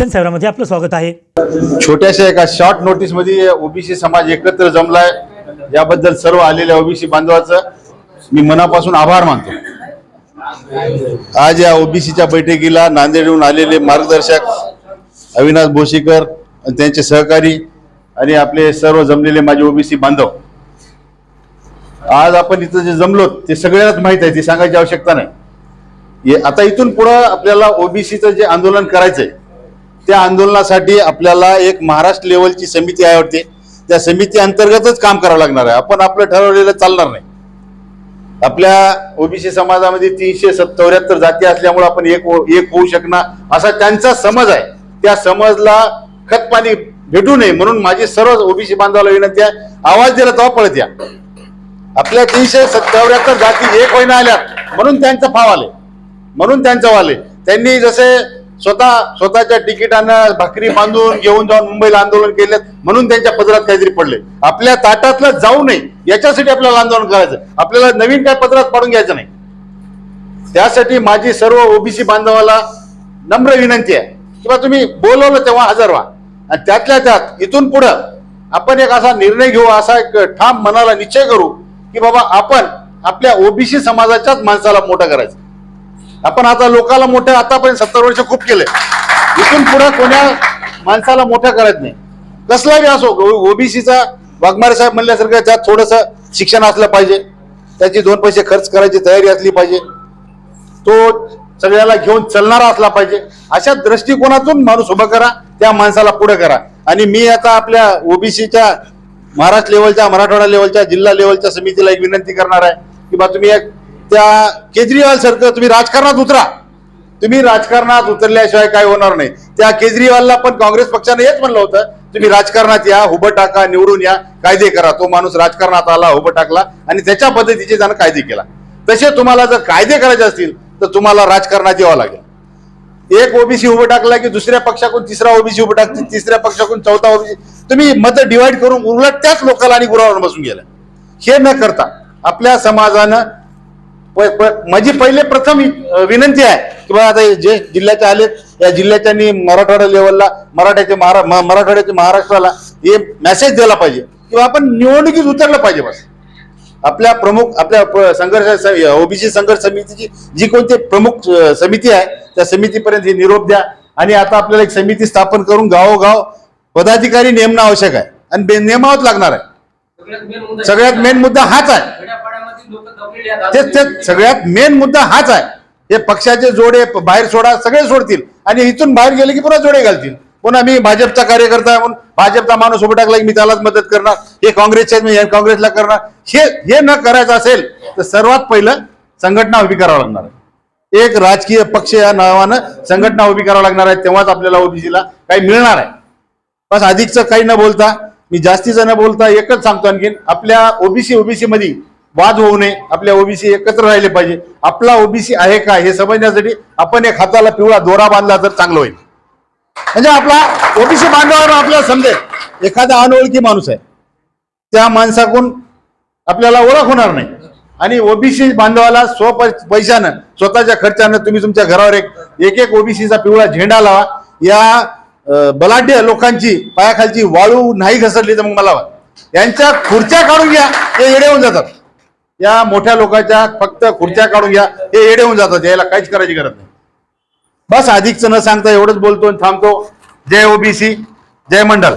चिंतन सेवरामध्ये आपलं स्वागत आहे. छोट्याशा एका शॉर्ट नोटीसमध्ये ओबीसी समाज एकत्र जमलाय. याबद्दल सर्व आलेल्या ओबीसी बांधवाचं मी मनापासून आभार मानतो. आज या ओबीसीच्या बैठकीला नांदेडहून आलेले मार्गदर्शक अविनाश भोशीकर आणि त्यांचे सहकारी आणि आपले सर्व जमलेले माझे ओबीसी बांधव. आज आपण इथं जे जमलो ते सगळ्यांनाच माहीत आहे ती सांगायची आवश्यकता नाही. आता इथून पुढं आपल्याला ओबीसीचं जे आंदोलन करायचंय त्या आंदोलनासाठी आपल्याला एक महाराष्ट्र लेवलची समिती आहे वाटते. त्या समिती अंतर्गतच काम करावं लागणार आहे. आपण आपलं ठरवलेलं चालणार नाही. आपल्या ओबीसी समाजामध्ये तीनशे चौऱ्याहत्तर जाती असल्यामुळे आपण एक हो, एक होऊ शकणार. असा त्यांचा समज आहे. त्या समजला खतपाणी भेटू नये म्हणून माझी सर्व ओबीसी बांधवाला विनंती आहे. आवाज दिला तेव्हा पळत या. आपल्या तीनशे चौऱ्याहत्तर जाती एक होईना आल्यात. म्हणून त्यांचं फाव आले म्हणून त्यांचं वाले त्यांनी जसे स्वतः स्वतःच्या तिकिटानं भाकरी बांधून घेऊन जाऊन मुंबईला आंदोलन केले म्हणून त्यांच्या पदरात काहीतरी पडले. आपल्या ताटातलं जाऊ नये याच्यासाठी आपल्याला आंदोलन करायचं. आपल्याला नवीन काय पदरात पाडून घ्यायचं नाही. त्यासाठी माझी सर्व ओबीसी बांधवाला नम्र विनंती आहे. किंवा तुम्ही बोलवलं तेव्हा हजर व्हा. आणि त्यातल्या त्यात इथून पुढं आपण एक असा निर्णय घेऊ असा एक ठाम मनाला निश्चय करू की बाबा आपण आपल्या ओबीसी समाजाच्याच माणसाला मोठं करायचं. आपण आता लोकाला मोठं आतापर्यंत सत्तर वर्ष खूप केले. इथून पुढे कोण्या माणसाला मोठं करत नाही. कसला बी असो ओबीसीचा वाघमारे साहेब म्हणल्यासारखं त्यात थोडस शिक्षण असलं पाहिजे. त्याची दोन पैसे खर्च करायची तयारी असली पाहिजे. तो सगळ्याला घेऊन चलणारा असला पाहिजे. अशा दृष्टिकोनातून माणूस उभा करा त्या माणसाला पुढे करा. आणि मी आता आपल्या ओबीसीच्या महाराष्ट्र लेवलच्या मराठवाडा लेवलच्या जिल्हा लेवलच्या समितीला एक विनंती करणार आहे की बा तुम्ही एक त्या केजरीवाल सरकार तुम्ही राजकारणात उतरा. तुम्ही राजकारणात उतरल्याशिवाय काय होणार नाही. त्या केजरीवालला पण काँग्रेस पक्षाने हेच म्हणलं होतं तुम्ही राजकारणात या उभं टाका निवडून या कायदे करा. तो माणूस राजकारणात आला उभं टाकला आणि त्याच्या पद्धतीचे त्यानं कायदे केला. तसे तुम्हाला जर कायदे करायचे असतील तर तुम्हाला राजकारणात यावं लागेल. एक ओबीसी उभं टाकला की दुसऱ्या पक्षाकडून तिसरा ओबीसी उभं टाकतील तिसऱ्या पक्षाकडून चौथा ओबीसी. तुम्ही मत डिवाइड करून उलट त्याच लोकांना आणि गुरावर बसून गेलं हे न करता आपल्या समाजानं माझी पहिले प्रथम विनंती आहे की बा आता जे जिल्ह्याचे आलेत या जिल्ह्याच्या मराठवाडा लेवलला मराठ्याचे महारा म- मराठवाड्याचे महाराष्ट्राला हे मेसेज दिला पाहिजे. किंवा आपण निवडणुकीत उतरलं पाहिजे बस. आपल्या प्रमुख आपल्या संघर्ष ओबीसी संघर्ष समितीची जी कोणती प्रमुख समिती आहे त्या समितीपर्यंत हे निरोप द्या. आणि आता आपल्याला एक समिती स्थापन करून गावोगाव पदाधिकारी नेमणं आवश्यक आहे. आणि बे- नेमावंच लागणार आहे. सगळ्यात मेन मुद्दा हाच आहे. तेच तेच सगळ्यात मेन मुद्दा हाच आहे. हे पक्षाचे जोडे बाहेर सोडा सगळे सोडतील. आणि इथून बाहेर गेले की पुन्हा जोडे घालतील. पुन्हा मी भाजपचा कार्यकर्ता म्हणून भाजपचा माणूस उभं टाकला की मी त्यालाच मदत करणार हे काँग्रेसचे मी काँग्रेसला करणार. हे हे न करायचं असेल तर सर्वात पहिलं संघटना उभी करावं लागणार आहे. एक राजकीय पक्ष या नावानं संघटना उभी करावं लागणार आहे तेव्हाच आपल्याला ओबीसीला काही मिळणार आहे. बस अधिकचं काही न बोलता मी जास्तीचं न बोलता एकच सांगतो आणखीन आपल्या ओबीसी ओबीसी मध्ये वाद होऊ नये. आपल्या ओबीसी एकत्र राहिले पाहिजे. आपला ओबीसी आहे का हे समजण्यासाठी आपण एक हाताला पिवळा दोरा बांधला तर चांगलं होईल. म्हणजे आपला ओबीसी बांधवावर आपल्याला समजेल. एखादा अनोळखी माणूस आहे. त्या माणसाकडून आपल्याला ओळख होणार नाही. आणि ओबीसी बांधवाला स्व पैशानं स्वतःच्या खर्चानं तुम्ही तुमच्या घरावर एक एक एक ओबीसीचा पिवळा झेंडा लावा. या बलाढ्य लोकांची पायाखालची वाळू नाही घसरली तर मग मला यांच्या खुर्च्या काढून घ्या. ते येडे होऊन जातात. या मोठ्या लोकांच्या फक्त खुर्च्या काढून घ्या. हे येडे होऊन जातात याला काहीच करायची गरज नाही. बस अधिकचं न सांगता एवढंच बोलतो आणि थांबतो. जय ओबीसी जय मंडल.